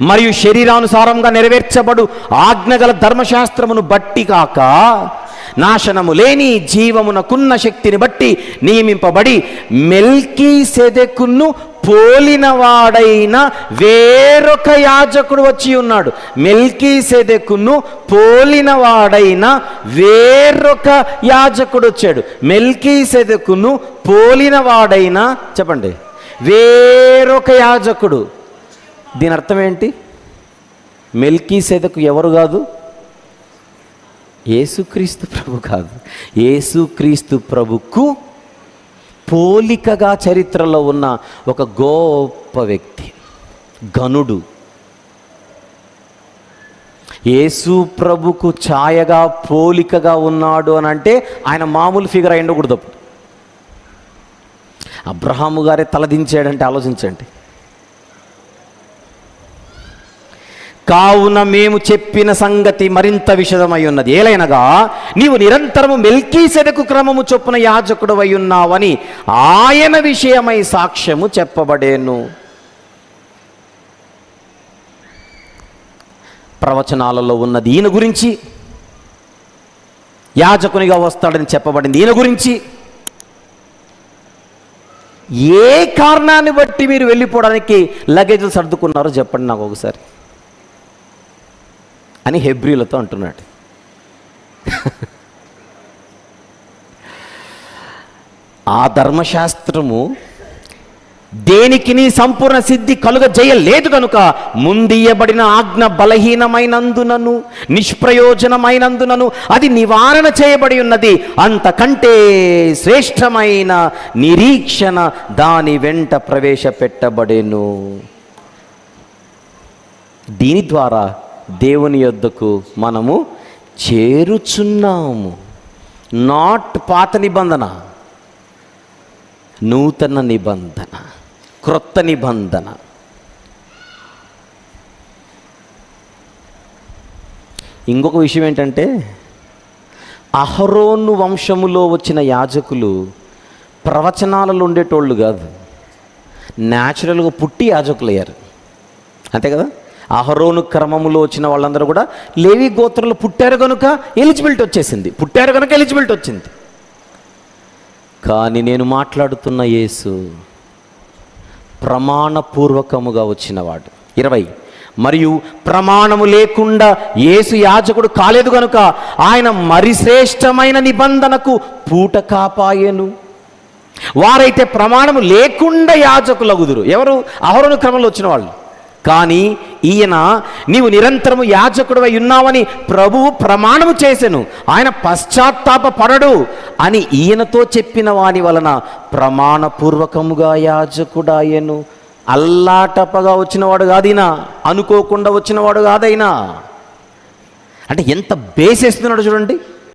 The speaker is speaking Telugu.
మరియు శరీరానుసారంగా నెరవేర్చబడు ఆజ్ఞగల ధర్మశాస్త్రమును బట్టి కాక నాశనము లేని జీవమునకున్న శక్తిని బట్టి నియమింపబడి మెల్కీ సెదెకును పోలినవాడైన వేరొక యాజకుడు వచ్చి ఉన్నాడు. మెల్కీ సెదెకును పోలినవాడైన వేరొక యాజకుడు వచ్చాడు. మెల్కీ సెదెకును పోలినవాడైన చెప్పండి. వేరొక యాజకుడు దీని అర్థం ఏంటి? మెల్కీ సెదకు ఎవరు కాదు? ఏసుక్రీస్తు ప్రభు కాదు. ఏసుక్రీస్తు ప్రభుకు పోలికగా చరిత్రలో ఉన్న ఒక గొప్ప వ్యక్తి గనుడు యేసు ప్రభుకు ఛాయగా పోలికగా ఉన్నాడు అని అంటే ఆయన మామూలు ఫిగర్ అయి ఉండకూడదు అప్పుడు. అబ్రహాము గారే తలదించాడంటే ఆలోచించండి. కావున మేము చెప్పిన సంగతి మరింత విషదమై ఉన్నది. ఏలైనగా నీవు నిరంతరము మెల్కీసెదకు క్రమము చొప్పున యాజకుడు అయి ఉన్నావని ఆయన విషయమై సాక్ష్యము చెప్పబడేను. ప్రవచనాలలో ఉన్నది ఈయన గురించి యాజకునిగా వస్తాడని చెప్పబడింది ఈయన గురించి. ఏ కారణాన్ని బట్టి మీరు వెళ్ళిపోవడానికి లగేజ్లు సర్దుకున్నారో చెప్పండి నాకు ఒకసారి. అని హెబ్రిలతో అంటున్నాడు. ఆ ధర్మశాస్త్రము దేనికిని సంపూర్ణ సిద్ధి కలుగ చేయలేదు కనుక ముందియబడిన ఆజ్ఞ బలహీనమైనందునను నిష్ప్రయోజనమైనందునను అది నివారణ చేయబడి ఉన్నది. అంతకంటే శ్రేష్టమైన నిరీక్షణ దాని వెంట ప్రవేశపెట్టబడేను. దీని ద్వారా దేవుని యొద్దకు మనము చేరుచున్నాము. నాట్ పాత నిబంధన. నూతన నిబంధన. క్రొత్త నిబంధన. ఇంకొక విషయం ఏంటంటే అహరోను వంశములో వచ్చిన యాజకులు ప్రవచనాలలో ఉండేటోళ్ళు కాదు. న్యాచురల్గా పుట్టి యాజకులయ్యారు. అంతే కదా? అహరోను క్రమములో వచ్చిన వాళ్ళందరూ కూడా లేవి గోత్రంలో పుట్టారు కనుక ఎలిజిబిలిటీ వచ్చేసింది. పుట్టారు కనుక ఎలిజిబిలిటీ వచ్చింది. కానీ నేను మాట్లాడుతున్న యేసు ప్రమాణపూర్వకముగా వచ్చినవాడు. ఇరవై మరియు ప్రమాణము లేకుండా యేసు యాజకుడు కాలేదు కనుక ఆయన మరి శ్రేష్టమైన నిబంధనకు పూట కాపాయను. వారైతే ప్రమాణము లేకుండా యాజకులగుదురు. ఎవరు? అహరోను క్రమంలో వచ్చిన వాళ్ళు. కానీ ఈయన నీవు నిరంతరము యాజకుడివై ఉన్నావని ప్రభువు ప్రమాణము చేసెను. ఆయన పశ్చాత్తాప పడడు అని ఈయనతో చెప్పిన వాని వలన ప్రమాణపూర్వకముగా యాజకుడాయను. అల్లాటపగా వచ్చినవాడు కాదైనా అనుకోకుండా వచ్చినవాడు కాదైనా. అంటే ఎంత బేసేస్తున్నాడు చూడండి.